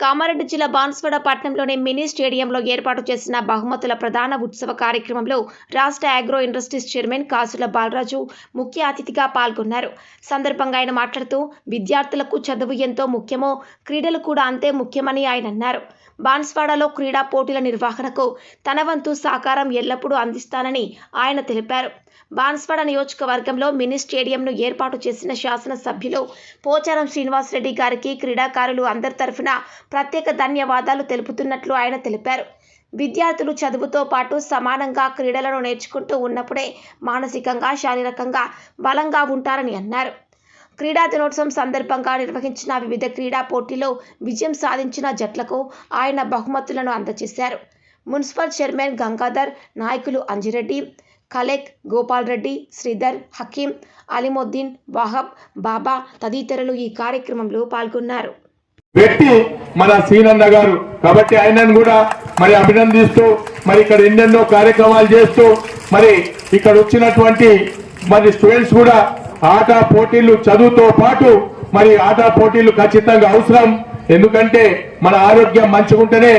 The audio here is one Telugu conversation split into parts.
కామారెడ్డి జిల్లా బాన్స్వాడ పట్టణంలోని మినీ స్టేడియంలో ఏర్పాటు చేసిన బహుమతుల ప్రధాన ఉత్సవ కార్యక్రమంలో రాష్ట్ర అగ్రో ఇండస్ట్రీస్ చైర్మన్ కాసుల బాలరాజు ముఖ్య అతిథిగా పాల్గొన్నారు. సందర్భంగా ఆయన మాట్లాడుతూ విద్యార్థులకు చదువు ఎంతో ముఖ్యమో క్రీడలు కూడా అంతే ముఖ్యమని ఆయన అన్నారు. బాన్స్వాడలో క్రీడా పోటీల నిర్వహణకు తన వంతు సహకారం ఎల్లప్పుడూ అందిస్తానని ఆయన తెలిపారు. బాన్స్వాడ నియోజకవర్గంలో మినీ స్టేడియంను ఏర్పాటు చేసిన శాసనసభ్యులు పోచారం శ్రీనివాసరెడ్డి గారికి క్రీడాకారులు అందరి తరఫున ప్రత్యేక ధన్యవాదాలు తెలుపుతున్నట్లు ఆయన తెలిపారు. విద్యార్థులు చదువుతో పాటు సమానంగా క్రీడలను నేర్చుకుంటూ ఉన్నప్పుడే మానసికంగా శారీరకంగా బలంగా ఉంటారని అన్నారు. క్రీడా దినోత్సవం సందర్భంగా నిర్వహించిన వివిధ క్రీడా పోటీలో విజయం సాధించిన జట్లకు ఆయన బహుమతులను అందజేశారు. మున్సిపల్ చైర్మన్ గంగాధర్ నాయకులు అంజిరెడ్డి కలెక్ గోపాల్ రెడ్డి శ్రీధర్ హకీం అలిముద్దీన్ వాహబ్ బాబా తదితరులు ఈ కార్యక్రమంలో పాల్గొన్నారు. వ్యక్తి మన సీనన్న గారు. కాబట్టి ఆయనను కూడా మరి అభినందిస్తూ మరి ఇక్కడ ఎన్నెన్నో కార్యక్రమాలు చేస్తూ మరి ఇక్కడ వచ్చినటువంటి మరి స్టూడెంట్స్ కూడా ఆట పోటీలు చదువుతో పాటు మరి ఆట పోటీలు ఖచ్చితంగా అవసరం. ఎందుకంటే మన ఆరోగ్యం మంచిగా ఉంటేనే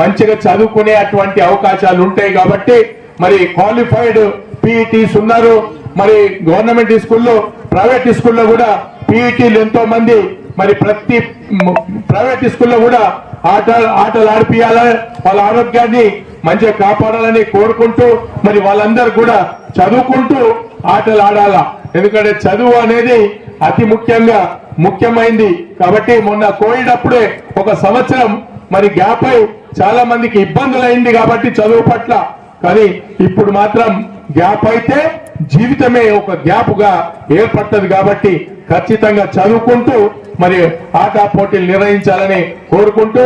మంచిగా చదువుకునే అటువంటి అవకాశాలు ఉంటాయి కాబట్టి మరి క్వాలిఫైడ్ పీఈటీస్ ఉన్నారు. మరి గవర్నమెంట్ స్కూల్లో ప్రైవేట్ స్కూల్లో కూడా పీఈటీలు ఎంతో మంది. మరి ప్రతి ప్రైవేట్ స్కూల్లో కూడా ఆట ఆటలు ఆడిపియాలా. వాళ్ళ ఆరోగ్యాన్ని మంచిగా కాపాడాలని కోరుకుంటూ మరి వాళ్ళందరూ కూడా చదువుకుంటూ ఆటలు ఆడాల. ఎందుకంటే చదువు అనేది అతి ముఖ్యంగా ముఖ్యమైంది. కాబట్టి మొన్న కోవిడ్ అప్పుడే ఒక సంవత్సరం మరి గ్యాప్ అయి చాలా మందికి ఇబ్బందులు అయింది కాబట్టి చదువు పట్ల కానీ ఇప్పుడు మాత్రం గ్యాప్ అయితే జీవితమే ఒక గ్యాప్గా ఏర్పడుతుంది కాబట్టి ఖచ్చితంగా చదువుకుంటూ మరి ఆట పోటీలు నిర్వహించాలని కోరుకుంటూ